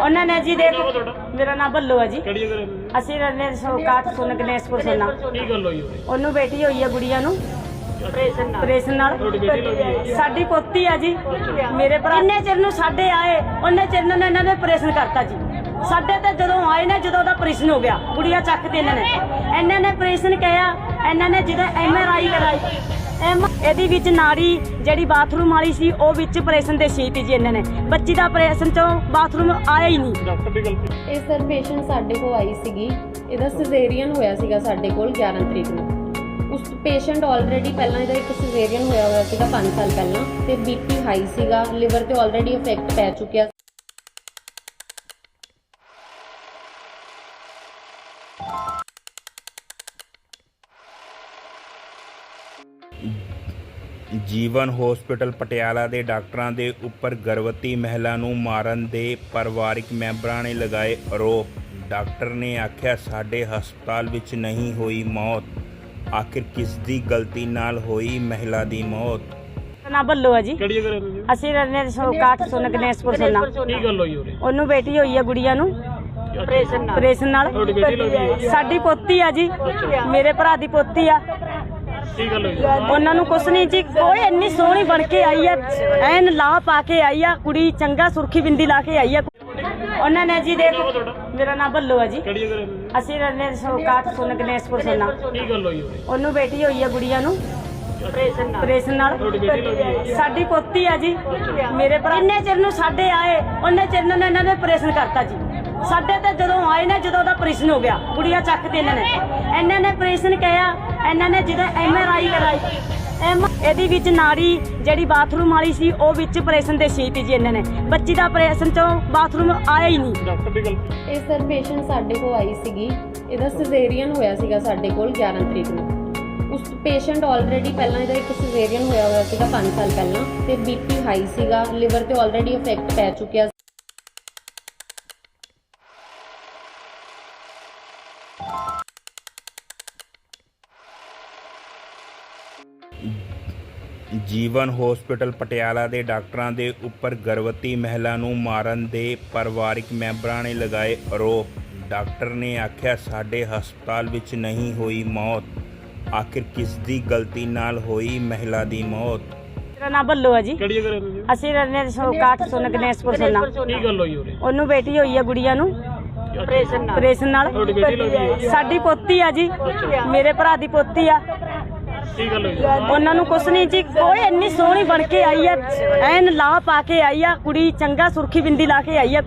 ਉਹਨਾਂ ਨੇ ਜੀ ਦੇਖ ਮੇਰਾ ਨਾਮ ਬੱਲੂ ਹੈ ਜੀ। ਕਿਹੜੀ ਜਗ੍ਹਾ ਰਹਿੰਦੇ ਹੋ? ਅਸੀਂ ਰਹਿੰਦੇ ਸੋਕਾਟ ਸੁਣ ਗਣੇਸ਼ਪੁਰ ਕੀ ਗੱਲ ਹੋਈ ਉਹਨੂੰ ਬੇਟੀ ਹੋਈ ਹੈ ਗੁੜੀਆ ਨੂੰ। ਆਪਰੇਸ਼ਨ ਨਾਲ। ਤੁਹਾਡੀ ਬੇਟੀ? ਸਾਡੀ ਪੋਤੀ ਆ ਜੀ। ਮੇਰੇ ਭਰਾ ਇੰਨੇ ਚਿਰ ਨੂੰ ਸਾਡੇ ਆਏ ਉਹਨੇ ਚਿਰ ਨੂੰ ਇਹਨਾਂ ਨੇ ਆਪਰੇਸ਼ਨ ਕਰਤਾ ਜੀ। ਸਾਡੇ ਤੇ ਜਦੋਂ ਆਏ ਨੇ ਜਦੋਂ ਉਹਦਾ ਆਪਰੇਸ਼ਨ ਹੋ ਗਿਆ। ਗੁੜੀਆ ਚੱਕ ਤੇ ਇਹਨਾਂ ਨੇ। ਇਹਨਾਂ ਨੇ ਆਪਰੇਸ਼ਨ ਕਿਹਾ ਇਹਨਾਂ ਨੇ ਜਦੋਂ ਐਮ ਆਰ ਆਈ ਕਰਾਈ। ਐਮ ਇਹਦੀ ਵਿੱਚ ਨਾੜੀ ਜਿਹੜੀ ਬਾਥਰੂਮ ਵਾਲੀ ਸੀ ਉਹ ਵਿੱਚ ਆਪਰੇਸ਼ਨ ਦੇ ਸੀ ਤੀ ਜੀ ਇਹਨਾਂ ਨੇ। ਬੱਚੀ ਦਾ ਆਪਰੇਸ਼ਨ ਚੋਂ ਬਾਥਰੂਮ ਆਇਆ ਹੀ ਨਹੀਂ। ਡਾਕਟਰ ਦੀ ਗਲਤੀ। ਇਹ ਸਰ ਪੇਸ਼ੈਂਟ ਸਾਡੇ ਕੋਲ ਆਈ ਸੀਗੀ। ਇਹਦਾ ਸਿਜ਼ੇਰੀਅਨ ਹੋਇਆ ਸੀਗਾ ਸਾਡੇ ਕੋਲ 11 ਤਰੀਕ ਨੂੰ। ਉਸ ਪੇਸ਼ੈਂਟ ਆਲਰੇਡੀ ਪਹਿਲਾਂ ਇਹਦਾ ਇੱਕ ਸਿਜ਼ੇਰੀਅਨ ਹੋਇਆ ਹੋਇਆ ਸੀਗਾ 5 ਸਾਲ ਪਹਿਲਾਂ ਤੇ ਬੀਪੀ ਹਾਈ ਸੀਗਾ ਲਿਵਰ ਤੇ ਆਲਰੇਡੀ ਇਫੈਕਟ ਪੈ ਚੁੱਕਿਆ। ਜੀਵਨ ਹਸਪੀਟਲ ਪਟਿਆਲਾ ਦੇ ਡਾਕਟਰਾਂ ਦੇ ਉੱਪਰ ਗਰਭਵਤੀ ਮਹਿਲਾ ਨੂੰ ਮਾਰਨ ਦੇ ਪਰਿਵਾਰਿਕ ਮੈਂਬਰਾਂ ਨੇ ਲਗਾਏ ਆਰੋਪ। ਡਾਕਟਰ ਨੇ ਆਖਿਆ ਸਾਡੇ ਹਸਪਤਾਲ ਵਿੱਚ ਨਹੀਂ ਹੋਈ ਮੌਤ। ਆਖਿਰ ਕਿਸ ਦੀ ਗਲਤੀ ਨਾਲ ਹੋਈ ਮਹਿਲਾ ਦੀ ਮੌਤ? ਨਾਮ ਬੱਲੂ ਹੈ ਜੀ। ਕਿਹੜੀ ਜਗ੍ਹਾ ਰਹਿੰਦੇ ਹੋ? ਅਸੀਂ ਰਹਿੰਦੇ ਸੋਕਾਟ ਸੁਣ ਗਣੇਸ਼ਪੁਰ ਸੁਣਾ ਕੀ ਗੱਲ ਹੋਈ ਹੋਈ ਉਹਨੂੰ ਬੇਟੀ ਹੋਈ ਹੈ ਗੁੜੀਆ ਨੂੰ। ਆਪਰੇਸ਼ਨ ਨਾਲ? ਸਾਡੀ ਪੋਤੀ ਆ ਜੀ। ਮੇਰੇ ਭਰਾ ਦੀ ਪੋਤੀ ਆ। ਕੀ ਗੱਲ ਹੋਈ? ਉਹਨਾਂ ਨੂੰ ਕੁਛ ਨਹੀਂ ਜੀ ਕੋਈ ਇੰਨੀ ਸੋਹਣੀ ਬਣ ਕੇ ਆਈ ਆ ਐਨ ਲਾ ਪਾ ਕੇ ਆਈ ਆ ਕੁੜੀ ਚੰਗਾ ਸੁਰਖੀ ਬਿੰਦੀ ਲਾ ਕੇ ਆਈ ਆ। ਉਹਨਾਂ ਨੇ ਜੀ ਦੇਖ ਮੇਰਾ ਨਾਮ ਬੱਲੂ ਹੈ ਜੀ। ਕਿਹੜੀ ਜਗ੍ਹਾ ਰਹਿੰਦੇ? ਹੋ? ਅਸੀਂ ਰਹਿੰਦੇ ਸੋਕਾਟ ਸੁਣ ਗਣੇਸ਼ਪੁਰ ਸੁਣਾ ਕੀ ਗੱਲ ਹੋਈ ਹੋਈ ਉਹਨੂੰ ਬੇਟੀ ਹੋਈ ਆ ਗੁੜੀਆ ਨੂੰ। ਆਪਰੇਸ਼ਨ ਨਾਲ। ਤੁਹਾਡੀ ਬੇਟੀ ਲੱਗੀ ਹੈ? ਸਾਡੀ ਪੋਤੀ ਆ ਜੀ। ਮੇਰੇ ਭਰਾ ਇੰਨੇ ਚਿਰ ਨੂੰ ਸਾਡੇ ਆਏ ਉਹਨੇ ਚਿਰ ਨੂੰ ਇਹਨਾਂ ਨੇ ਆਪਰੇਸ਼ਨ ਕਰਤਾ ਜੀ। ਸਾਡੇ ਤੇ ਜਦੋਂ ਆਏ ਨੇ ਜਦੋਂ ਉਹਦਾ ਆਪਰੇਸ਼ਨ ਹੋ ਗਿਆ ਗੁੜੀਆ ਚੱਕ ਤੇ ਇਹਨਾਂ ਨੇ। ਇਹਨਾਂ ਨੇ ਆਪਰੇਸ਼ਨ ਕਿਹਾ ਇਹਨਾਂ ਨੇ ਜਦੋਂ ਐਮ ਆਰ ਆਈ ਕਰਾਈ। ਐਮ ਇਹਦੀ ਵਿੱਚ ਨਾੜੀ ਜਿਹੜੀ ਬਾਥਰੂਮ ਵਾਲੀ ਸੀ ਉਹ ਵਿੱਚ ਆਪਰੇਸ਼ਨ ਦੇ ਸੀ ਤੀ ਜੀ ਇਹਨਾਂ ਨੇ। ਬੱਚੀ ਦਾ ਆਪਰੇਸ਼ਨ ਚੋਂ ਬਾਥਰੂਮ ਆਇਆ ਹੀ ਨਹੀਂ। ਡਾਕਟਰ ਦੀ ਗਲਤੀ ਇਹ ਸਰ ਪੇਸ਼ੈਂਟ ਸਾਡੇ ਕੋਲ ਆਈ ਸੀਗੀ। ਇਹਦਾ ਸਿਜ਼ੇਰੀਅਨ ਹੋਇਆ ਸੀਗਾ ਸਾਡੇ ਕੋਲ 11 ਤਰੀਕ ਨੂੰ। ਉਸ ਪੇਸ਼ੈਂਟ ਆਲਰੇਡੀ ਪਹਿਲਾਂ ਇਹਦਾ ਇੱਕ ਸਿਜ਼ੇਰੀਅਨ ਹੋਇਆ ਹੋਇਆ ਸੀਗਾ 5 ਸਾਲ ਪਹਿਲਾਂ ਤੇ ਬੀਪੀ ਹਾਈ ਸੀਗਾ। ਲਿਵਰ ਤੇ ਆਲਰੇਡੀ ਇਫੈਕਟ ਪੈ ਚੁੱਕਿਆ ਜੀਵਨ ਹਸਪੀਟਲ ਪਟਿਆਲਾ ਦੇ ਡਾਕਟਰਾਂ ਦੇ ਉੱਪਰ ਗਰਭਵਤੀ ਮਹਿਲਾ ਨੂੰ ਮਾਰਨ ਦੇ ਪਰਿਵਾਰਿਕ ਮੈਂਬਰਾਂ ਨੇ ਲਗਾਏ ਆਰੋਪ। ਡਾਕਟਰ ਨੇ ਆਖਿਆ ਸਾਡੇ ਹਸਪਤਾਲ ਵਿੱਚ ਨਹੀਂ ਹੋਈ ਮੌਤ। ਆਖਿਰ ਕਿਸ ਦੀ ਗਲਤੀ ਨਾਲ ਹੋਈ ਮਹਿਲਾ ਦੀ ਮੌਤ? ਮੇਰਾ ਨਾਮ ਬੱਲੂ ਹੈ ਜੀ। ਕਿਹੜੀ ਜਗ੍ਹਾ ਰਹਿੰਦੇ ਹੋ? ਅਸੀਂ ਰਹਿੰਦੇ ਸੋਕਾਟ ਸੁਣ ਗਣੇਸ਼ਪੁਰ ਸੁਣਾ ਕੀ ਗੱਲ ਹੋਈ ਹੋਈ ਉਹਨੂੰ ਬੇਟੀ ਹੋਈ ਹੈ ਗੁੜੀਆ ਨੂੰ। ਆਪਰੇਸ਼ਨ ਨਾਲ। ਹੈ? ਸਾਡੀ ਪੋਤੀ ਆ ਜੀ। ਮੇਰੇ ਭਰਾ ਦੀ ਪੋਤੀ ਆ। ਕੀ ਗੱਲ ਹੋਈ? ਉਹਨਾਂ ਨੂੰ ਕੁਛ ਨਹੀਂ ਜੀ ਕੋਈ ਇੰਨੀ ਸੋਹਣੀ ਬਣ ਕੇ ਆਈ ਆ, ਐਨ ਲਾ ਪਾ ਕੇ ਆਈ ਆ, ਕੁੜੀ ਚੰਗਾ ਸੁਰਖੀ ਬਿੰਦੀ ਲਾ ਕੇ ਆਈ ਆ